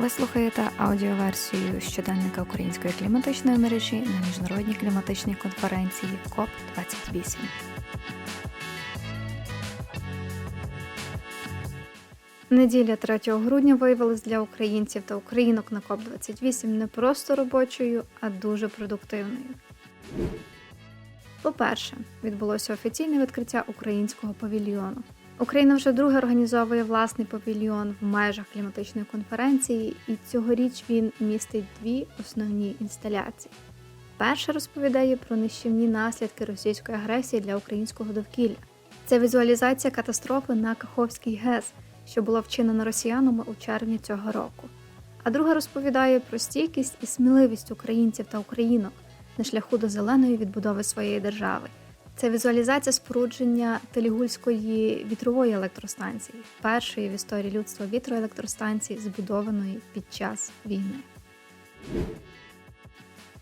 Ви слухаєте аудіоверсію щоденника Української кліматичної мережі на міжнародній кліматичній конференції КОП 28 Неділя 3 грудня виявилась для українців та українок на КОП 28 не просто робочою, а дуже продуктивною. По-перше, відбулося офіційне відкриття українського павільйону. Україна вже друге організовує власний павільйон в межах кліматичної конференції, і цьогоріч він містить дві основні інсталяції. Перша розповідає про нищівні наслідки російської агресії для українського довкілля. Це візуалізація катастрофи на Каховський ГЕС, що була вчинена росіянами у червні цього року. А друга розповідає про стійкість і сміливість українців та українок на шляху до зеленої відбудови своєї держави. Це візуалізація спорудження Телігульської вітрової електростанції, першої в історії людства вітроелектростанції, збудованої під час війни.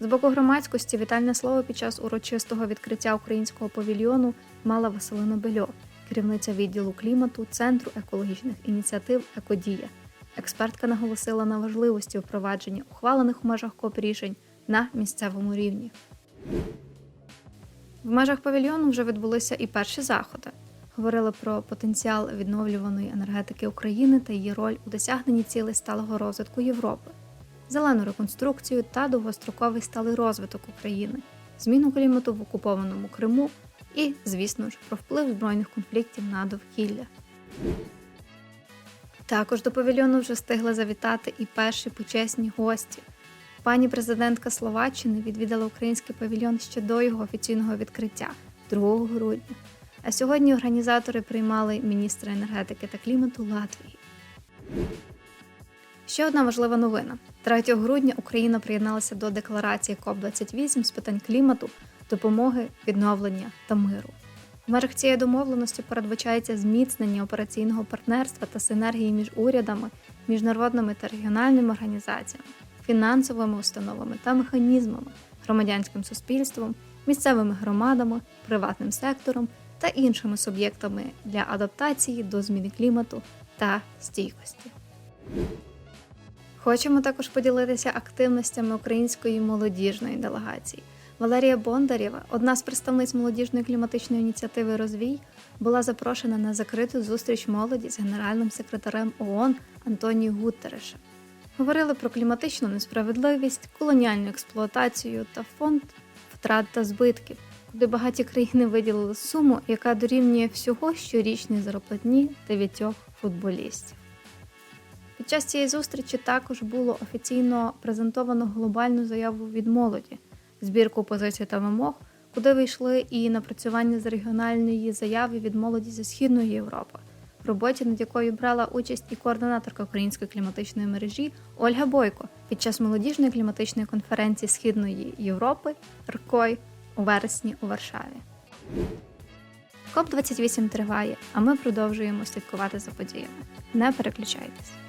З боку громадськості вітальне слово під час урочистого відкриття українського павільйону мала Василина Бельо, керівниця відділу клімату Центру екологічних ініціатив Екодія. Експертка наголосила на важливості впровадження ухвалених у межах КОП рішень на місцевому рівні. В межах павільйону вже відбулися і перші заходи. Говорили про потенціал відновлюваної енергетики України та її роль у досягненні цілей сталого розвитку Європи, зелену реконструкцію та довгостроковий сталий розвиток України, зміну клімату в окупованому Криму і, звісно ж, про вплив збройних конфліктів на довкілля. Також до павільйону вже встигли завітати і перші почесні гості. Пані президентка Словаччини відвідала український павільйон ще до його офіційного відкриття 2 грудня. А сьогодні організатори приймали міністра енергетики та клімату Латвії. Ще одна важлива новина: 3 грудня Україна приєдналася до декларації КОП 28 з питань клімату, допомоги, відновлення та миру. В межах цієї домовленості передбачається зміцнення операційного партнерства та синергії між урядами, міжнародними та регіональними організаціями фінансовими установами та механізмами, громадянським суспільством, місцевими громадами, приватним сектором та іншими суб'єктами для адаптації до зміни клімату та стійкості. Хочемо також поділитися активностями української молодіжної делегації. Валерія Бондарєва, одна з представниць молодіжної кліматичної ініціативи Розвій, була запрошена на закриту зустріч молоді з генеральним секретарем ООН Антоніо Гутерешем. Говорили про кліматичну несправедливість, колоніальну експлуатацію та фонд втрат та збитків, куди багаті країни виділили суму, яка дорівнює всього щорічної зарплатні дев'ятьох футболістів. Під час цієї зустрічі також було офіційно презентовано глобальну заяву від молоді, збірку позицій та вимог, куди вийшли і напрацювання з регіональної заяви від молоді зі Східної Європи роботі, над якою брала участь і координаторка української кліматичної мережі Ольга Бойко під час молодіжної кліматичної конференції Східної Європи РКОЙ у вересні у Варшаві. КОП 28 триває, а ми продовжуємо слідкувати за подіями. Не переключайтесь.